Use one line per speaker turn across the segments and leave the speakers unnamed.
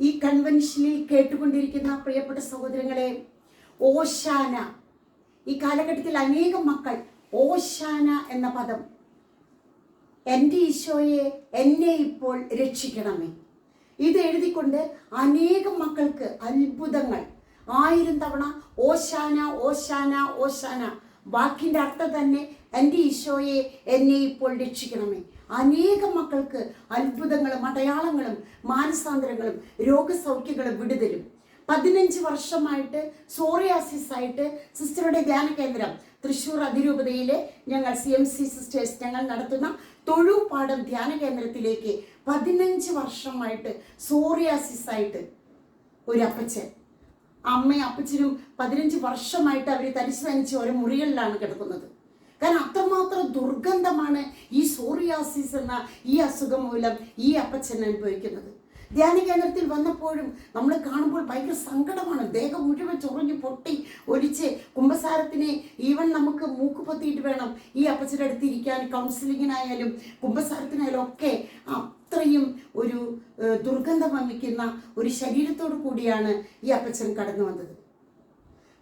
ഈ കൺവെൻഷനിൽ കേട്ടുകൊണ്ടിരിക്കുന്ന പ്രിയപ്പെട്ട സഹോദരങ്ങളെ ഓശാന. ഈ കാലഘട്ടത്തിൽ അനേകം മക്കൾ ഓശാന എന്ന പദം. എന്റെ ഈശോയെ എന്നെ ഇപ്പോൾ രക്ഷിക്കണമേ. ഇത് എഴുതിക്കൊണ്ട് അനേകം മക്കൾക്ക് അത്ഭുതങ്ങൾ. ആയിരം തവണ ഓശാന ഓശാന ഓശാന. വാക്കിന്റെ അർത്ഥം തന്നെ എന്റെ ഈശോയെ എന്നെ ഇപ്പോൾ രക്ഷിക്കണമേ. അനേക മക്കൾക്ക് അത്ഭുതങ്ങളും അടയാളങ്ങളും മാനസാന്തരങ്ങളും രോഗസൗഖ്യങ്ങളും വിടുതലും. പതിനഞ്ച് വർഷമായിട്ട് സോറിയാസിസ് ആയിട്ട് സിസ്റ്ററുടെ ധ്യാന കേന്ദ്രം തൃശ്ശൂർ അതിരൂപതയിലെ ഞങ്ങൾ സി എം സി സിസ്റ്റേഴ്സ് ഞങ്ങൾ നടത്തുന്ന തൊഴുപാടം ധ്യാന കേന്ദ്രത്തിലേക്ക് പതിനഞ്ച് വർഷമായിട്ട് സോറിയാസിസ് ആയിട്ട് ഒരു അപ്പച്ചൻ അമ്മയും അപ്പച്ചനും പതിനഞ്ച് വർഷമായിട്ട് അവർ തരിച്ചു തനിച്ച് ഓരോ മുറികളിലാണ് കിടക്കുന്നത്. കാരണം അത്രമാത്രം ദുർഗന്ധമാണ് ഈ സോറിയാസിസ് എന്ന ഈ അസുഖം മൂലം ഈ അപ്പച്ചൻ അനുഭവിക്കുന്നത്. ധ്യാന കേന്ദ്രത്തിൽ വന്നപ്പോഴും നമ്മൾ കാണുമ്പോൾ ഭയങ്കര സങ്കടമാണ്. ദേഹം മുഴുവൻ ചൊറിഞ്ഞ് പൊട്ടി ഒലിച്ച് കുംഭസാരത്തിനെ ഈവൻ നമുക്ക് മൂക്ക് പൊത്തിയിട്ട് വേണം ഈ അപ്പച്ചന്റെ അടുത്ത് ഇരിക്കാൻ കൗൺസിലിങ്ങിനായാലും കുംഭസാരത്തിനായാലും ഒക്കെ അത്രയും ഒരു ദുർഗന്ധം വമിക്കുന്ന ഒരു ശരീരത്തോടു കൂടിയാണ് ഈ അപ്പച്ചൻ കടന്നു വന്നത്.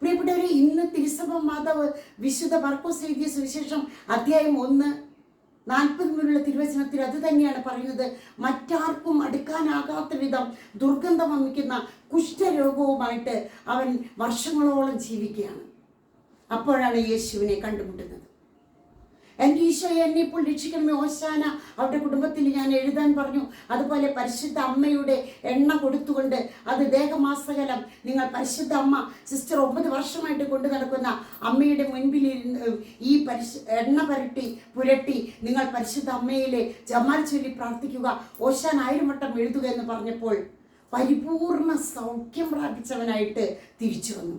പ്രിയപ്പെട്ടവരെ ഇന്ന് തിരുസഭ മാതാവ് വിശുദ്ധ ബർക്കോസ് എഴുതിയ സുവിശേഷം അധ്യായം ഒന്ന് നാൽപ്പത് മുതലുള്ള തിരുവചനത്തിൽ അത് തന്നെയാണ് പറയുന്നത്. മറ്റാർക്കും അടുക്കാനാകാത്ത വിധം ദുർഗന്ധം വമിക്കുന്ന കുഷ്ഠരോഗവുമായിട്ട് അവൻ വർഷങ്ങളോളം ജീവിക്കുകയാണ്. അപ്പോഴാണ് യേശുവിനെ കണ്ടുമുട്ടുന്നത്. എന്റെ ഈശോയെ എന്നെ ഇപ്പോൾ രക്ഷിക്കണമേ ഓശാന അവരുടെ കുടുംബത്തിൽ ഞാൻ എഴുതാൻ പറഞ്ഞു. അതുപോലെ പരിശുദ്ധ അമ്മയുടെ എണ്ണ കൊടുത്തുകൊണ്ട് അത് ദേഹമാസകലം നിങ്ങൾ പരിശുദ്ധ അമ്മ സിസ്റ്റർ ഒമ്പത് വർഷമായിട്ട് കൊണ്ടു നടക്കുന്ന അമ്മയുടെ മുൻപിൽ ഈ പരിശു എണ്ണ പരട്ടി പുരട്ടി നിങ്ങൾ പരിശുദ്ധ അമ്മയിലെ ജമാൽ ചൊല്ലി പ്രാർത്ഥിക്കുക. ഓശാൻ ആയിരം വട്ടം എഴുതുക എന്ന് പറഞ്ഞപ്പോൾ പരിപൂർണ സൗഖ്യം പ്രാപിച്ചവനായിട്ട് തിരിച്ചു വന്നു.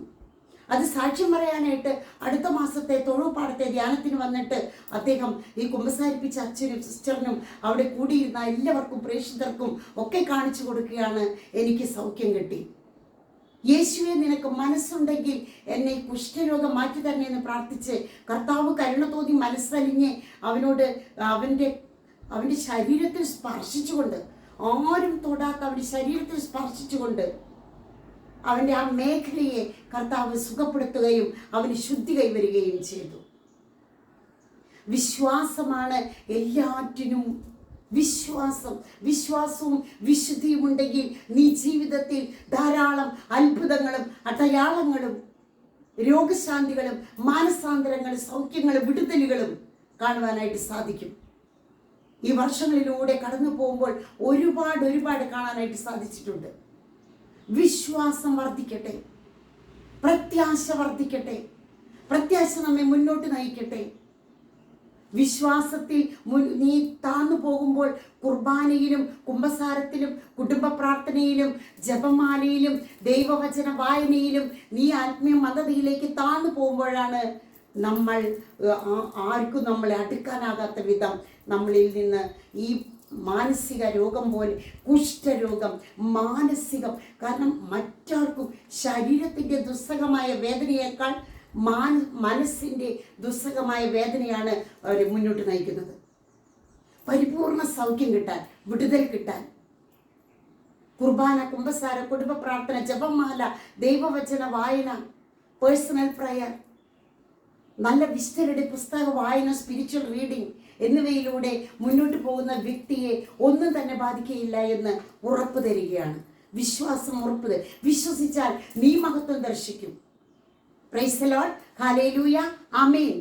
അത് സാക്ഷ്യം പറയാനായിട്ട് അടുത്ത മാസത്തെ തൊഴുപാടത്തെ ധ്യാനത്തിന് വന്നിട്ട് അദ്ദേഹം ഈ കുമ്പസാരിപ്പിച്ച അച്ഛനും സിസ്റ്ററിനും അവിടെ കൂടിയിരുന്ന എല്ലാവർക്കും പ്രേക്ഷിതർക്കും ഒക്കെ കാണിച്ചു കൊടുക്കുകയാണ് എനിക്ക് സൗഖ്യം കിട്ടി. യേശുവെ നിനക്ക് മനസ്സുണ്ടെങ്കിൽ എന്നെ കുഷ്ഠരോഗം മാറ്റി തരണേ എന്ന് പ്രാർത്ഥിച്ച് കർത്താവ് കരുണ തോന്നി മനസ്സലിഞ്ഞ് അവനോട് അവന്റെ അവന്റെ ശരീരത്തിൽ സ്പർശിച്ചുകൊണ്ട് ആരും തൊടാത്ത അവന്റെ ശരീരത്തിൽ സ്പർശിച്ചുകൊണ്ട് അവന്റെ ആ മേഖലയെ കർത്താവ് സുഖപ്പെടുത്തുകയും അവന് ശുദ്ധി കൈവരികയും ചെയ്തു. വിശ്വാസമാണ് എല്ലാറ്റിനും വിശ്വാസം. വിശ്വാസവും വിശുദ്ധിയും ഉണ്ടെങ്കിൽ നീ ജീവിതത്തിൽ ധാരാളം അത്ഭുതങ്ങളും അടയാളങ്ങളും രോഗശാന്തികളും മാനസാന്തരങ്ങളും സൗഖ്യങ്ങളും വിടുതലുകളും കാണുവാനായിട്ട് സാധിക്കും. ഈ വർഷങ്ങളിലൂടെ കടന്നു പോകുമ്പോൾ ഒരുപാട് ഒരുപാട് കാണാനായിട്ട് സാധിച്ചിട്ടുണ്ട്. വിശ്വാസം വർദ്ധിക്കട്ടെ. പ്രത്യാശ വർദ്ധിക്കട്ടെ. പ്രത്യാശ നമ്മെ മുന്നോട്ട് നയിക്കട്ടെ. വിശ്വാസത്തിൽ നീ താന്നു പോകുമ്പോൾ കുർബാനയിലും കുംഭസാരത്തിലും കുടുംബ പ്രാർത്ഥനയിലും ജപമാലയിലും ദൈവവചന വായനയിലും നീ ആത്മീയ മതതയിലേക്ക് താന്നു പോകുമ്പോഴാണ് നമ്മൾ ആർക്കും നമ്മളെ അടുക്കാനാകാത്ത വിധം നമ്മളിൽ നിന്ന് ഈ മാനസിക രോഗം പോലെ കുഷ്ഠരോഗം മാനസികം. കാരണം മറ്റാർക്കും ശരീരത്തിന്റെ ദുസ്സഹമായ വേദനയേക്കാൾ മാന മനസ്സിന്റെ ദുസ്സഹമായ വേദനയാണ് അവർ മുന്നോട്ട് നയിക്കുന്നത്. പരിപൂർണ സൗഖ്യം കിട്ടാൻ വിടുതൽ കിട്ടാൻ. കുർബാന കുംഭസാര കുടുംബ പ്രാർത്ഥന ജപമാല ദൈവവചന വായന പേഴ്സണൽ പ്രയർ നല്ല വിശുദ്ധരുടെ പുസ്തക വായന സ്പിരിച്വൽ റീഡിംഗ് എന്നിവയിലൂടെ മുന്നോട്ട് പോകുന്ന വ്യക്തിയെ ഒന്നും തന്നെ ബാധിക്കുകയില്ല എന്ന് ഉറപ്പ് തരികയാണ്. വിശ്വാസം ഉറപ്പ് വിശ്വസിച്ചാൽ നീ മഹത്വം ദർശിക്കും. Praise lord hallelujah amen